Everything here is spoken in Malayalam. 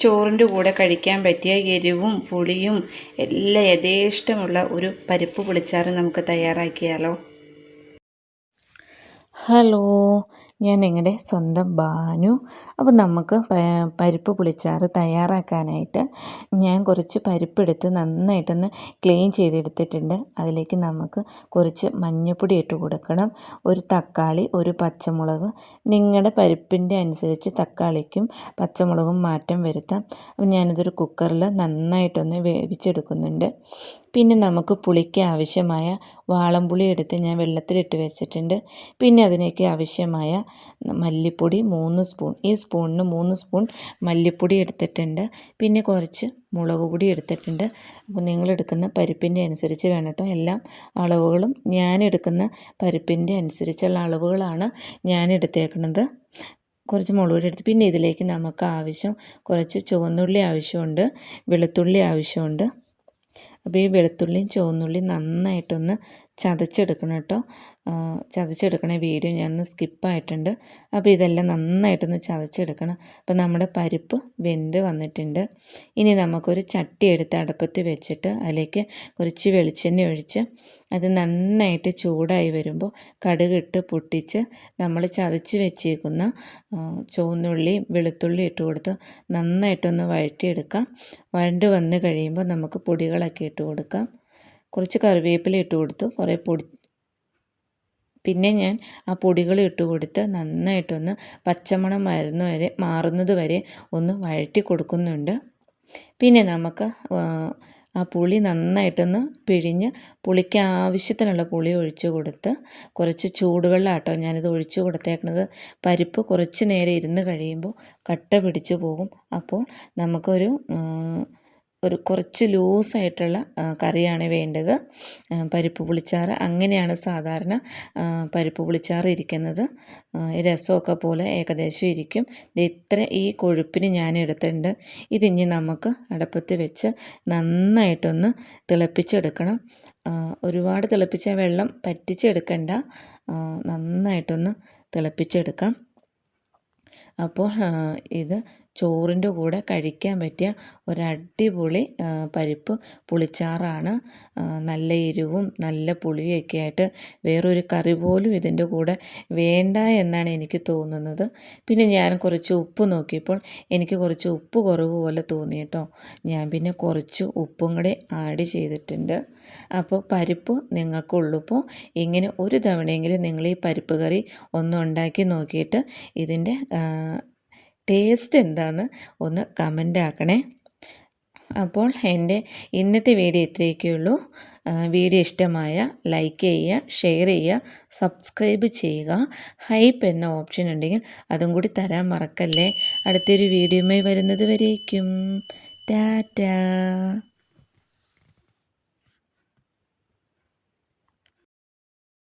ചോറിന്റെ കൂടെ കഴിക്കാൻ പറ്റിയ എരിവും പുളിയും എല്ലാം യഥേഷ്ടമുള്ള ഒരു പരിപ്പ് പുളിച്ചാറ് നമുക്ക് തയ്യാറാക്കിയാലോ. ഹലോ ഞാൻ നിങ്ങളുടെ സ്വന്തം ബാനു. അപ്പോൾ നമുക്ക് പരിപ്പ് പുളിച്ചാറ് തയ്യാറാക്കാനായിട്ട് ഞാൻ കുറച്ച് പരിപ്പെടുത്ത് നന്നായിട്ടൊന്ന് ക്ലീൻ ചെയ്തെടുത്തിട്ടുണ്ട്. അതിലേക്ക് നമുക്ക് കുറച്ച് മഞ്ഞൾപ്പൊടി ഇട്ട് കൊടുക്കണം. ഒരു തക്കാളി ഒരു പച്ചമുളക്. നിങ്ങളുടെ പരിപ്പിന്റെ അനുസരിച്ച് തക്കാളിക്കും പച്ചമുളകും മാറ്റം വരുത്താം. അപ്പം ഞാനിതൊരു കുക്കറിൽ നന്നായിട്ടൊന്ന് വേവിച്ചെടുക്കുന്നുണ്ട്. പിന്നെ നമുക്ക് പുളിക്ക് ആവശ്യമായ വാളംപുളി എടുത്ത് ഞാൻ വെള്ളത്തിലിട്ട് വെച്ചിട്ടുണ്ട്. പിന്നെ അതിനേക്ക് ആവശ്യമായ മല്ലിപ്പൊടി മൂന്ന് സ്പൂൺ ഈ സ്പൂണിന് മൂന്ന് സ്പൂൺ മല്ലിപ്പൊടി എടുത്തിട്ടുണ്ട്. പിന്നെ കുറച്ച് മുളക് പൊടി എടുത്തിട്ടുണ്ട്. അപ്പോൾ നിങ്ങളെടുക്കുന്ന പരിപ്പിന്റെ അനുസരിച്ച് വേണം കേട്ടോ. എല്ലാം അളവുകളും ഞാൻ എടുക്കുന്ന പരിപ്പിന്റെ അനുസരിച്ചുള്ള അളവുകളാണ് ഞാൻ എടുത്തേക്കുന്നത്. കുറച്ച് മുളക് പൊടി എടുത്ത് പിന്നെ ഇതിലേക്ക് നമുക്ക് ആവശ്യം കുറച്ച് ചുവന്നുള്ളി ആവശ്യമുണ്ട് വെളുത്തുള്ളി ആവശ്യമുണ്ട്. അപ്പോൾ ഈ വെളുത്തുള്ളിയും ചുവന്നുള്ളിയും നന്നായിട്ടൊന്ന് ചതച്ചെടുക്കണം കേട്ടോ. ചതച്ചെടുക്കണ വീഡിയോ ഞാൻ ഒന്ന് സ്കിപ്പായിട്ടുണ്ട്. അപ്പോൾ ഇതെല്ലാം നന്നായിട്ടൊന്ന് ചതച്ചെടുക്കണം. അപ്പോൾ നമ്മുടെ പരിപ്പ് വെന്ത് വന്നിട്ടുണ്ട്. ഇനി നമുക്കൊരു ചട്ടി എടുത്ത് അടുപ്പത്ത് വെച്ചിട്ട് അതിലേക്ക് കുറച്ച് വെളിച്ചെണ്ണ ഒഴിച്ച് അത് നന്നായിട്ട് ചൂടായി വരുമ്പോൾ കടുകിട്ട് പൊട്ടിച്ച് നമ്മൾ ചതച്ച് വെച്ചേക്കുന്ന ചുവന്നുള്ളിയും വെളുത്തുള്ളി ഇട്ട് കൊടുത്ത് നന്നായിട്ടൊന്ന് വഴറ്റിയെടുക്കാം. വഴണ്ട് വന്ന് കഴിയുമ്പോൾ നമുക്ക് പൊടികളൊക്കെ ഇട്ട് കൊടുക്കാം. കുറച്ച് കറിവേപ്പില ഇട്ട് കൊടുത്തു. കുറേ പൊടി പിന്നെ ഞാൻ ആ പൊടികൾ ഇട്ട് കൊടുത്ത് നന്നായിട്ടൊന്ന് പച്ചമണം മരുന്ന് വരെ മാറുന്നത് വരെ ഒന്ന് വഴറ്റി കൊടുക്കുന്നുണ്ട്. പിന്നെ നമുക്ക് ആ പുളി നന്നായിട്ടൊന്ന് പിഴിഞ്ഞ് പുളിക്ക് ആവശ്യത്തിനുള്ള പുളി ഒഴിച്ചു കൊടുത്ത് കുറച്ച് ചൂടുവെള്ളമാട്ടോ ഞാനിത് ഒഴിച്ചു കൊടുത്തേക്കുന്നത് പരിപ്പ് കുറച്ച് നേരം ഇരുന്ന് കഴിയുമ്പോൾ കട്ട പിടിച്ചു പോകും. അപ്പോൾ നമുക്കൊരു ഒരു കുറച്ച് ലൂസായിട്ടുള്ള കറിയാണ് വേണ്ടത്. പരിപ്പ് പുളിച്ചാറ്. അങ്ങനെയാണ് സാധാരണ പരിപ്പ് പുളിച്ചാറ് ഇരിക്കുന്നത്. രസമൊക്കെ പോലെ ഏകദേശം ഇരിക്കും. ഇത്ര ഈ കൊഴുപ്പിന് ഞാൻ എടുത്തിട്ടുണ്ട്. ഇതിഞ്ഞ് നമുക്ക് അടപ്പത്ത് വെച്ച് നന്നായിട്ടൊന്ന് തിളപ്പിച്ചെടുക്കണം. ഒരുപാട് തിളപ്പിച്ച വെള്ളം പറ്റിച്ചെടുക്കണ്ട. നന്നായിട്ടൊന്ന് തിളപ്പിച്ചെടുക്കാം. അപ്പോൾ ഇത് ചോറിന്റെ കൂടെ കഴിക്കാൻ പറ്റിയ ഒരടിപൊളി പരിപ്പ് പുളിച്ചാറാണ്. നല്ല എരിവും നല്ല പുളിയൊക്കെ ആയിട്ട് വേറൊരു കറി പോലും ഇതിന്റെ കൂടെ വേണ്ട എന്നാണ് എനിക്ക് തോന്നുന്നത്. പിന്നെ ഞാൻ കുറച്ച് ഉപ്പ് നോക്കിയപ്പോൾ എനിക്ക് കുറച്ച് ഉപ്പ് കുറവ് പോലെ തോന്നി കേട്ടോ. ഞാൻ പിന്നെ കുറച്ച് ഉപ്പും കൂടി ആഡ് ചെയ്തിട്ടുണ്ട്. അപ്പോൾ പരിപ്പ് നിങ്ങൾക്കുള്ളപ്പോൾ ഇങ്ങനെ ഒരു തവണയെങ്കിലും നിങ്ങൾ ഈ പരിപ്പ് കറി ഒന്ന് ഉണ്ടാക്കി നോക്കിയിട്ട് ഇതിന്റെ ടേസ്റ്റ് എന്താണെന്ന് ഒന്ന് കമന്റ് ആക്കണേ. അപ്പോൾ എന്റെ ഇന്നത്തെ വീഡിയോ ഇത്രയൊക്കെ ഉള്ളൂ വീഡിയോ ഇഷ്ടമായ ലൈക്ക് ചെയ്യുക ഷെയർ ചെയ്യുക സബ്സ്ക്രൈബ് ചെയ്യുക. ഹൈപ്പ് എന്ന ഓപ്ഷൻ ഉണ്ടെങ്കിൽ അതും കൂടി തരാൻ മറക്കല്ലേ. അടുത്തൊരു വീഡിയോയുമായി വരുന്നത് വരേക്കും. ടാറ്റാ.